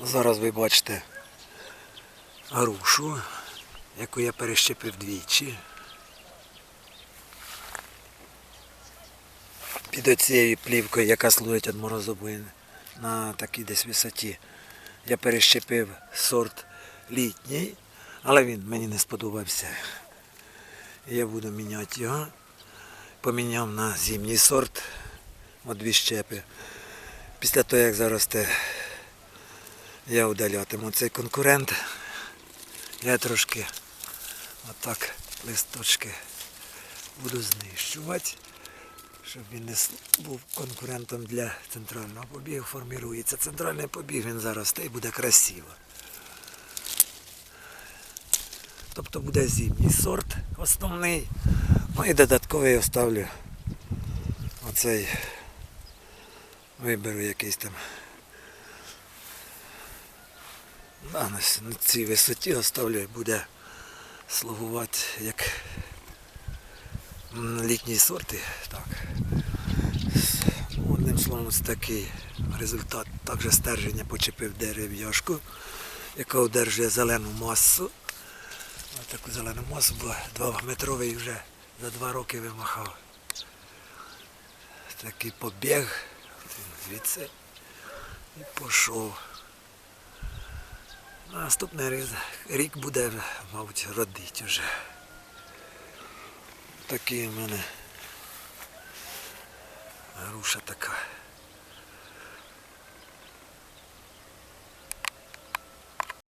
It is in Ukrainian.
Зараз ви бачите грушу, яку я перещепив двічі. Під оцією плівкою, яка служить від морозобої на такій десь висоті, я перещепив сорт літній, але він мені не сподобався. Я буду міняти його. Поміняв на зимній сорт, от дві щепи. Після того, як заросте, я удалятиму цей конкурент. Я трошки отак листочки буду знищувати, щоб він не був конкурентом для центрального побігу. Формірується центральний побіг, він заросте і буде красиво. Тобто буде зимній сорт основний. Ну і додатковий оставлю оцей виберу якийсь там. Да, на цій висоті оставлю буде слугувати як літні сорти. Так. Одним словом, це такий результат. Також стерження почепив дерев'яшку, яка одержує зелену масу. Ось таку зелену масу, бо двохметровий вже за два роки вимахав. Такий побіг, звідси і пішов. Наступний рік, буде, мабуть, родити вже. Такий у мене груша така.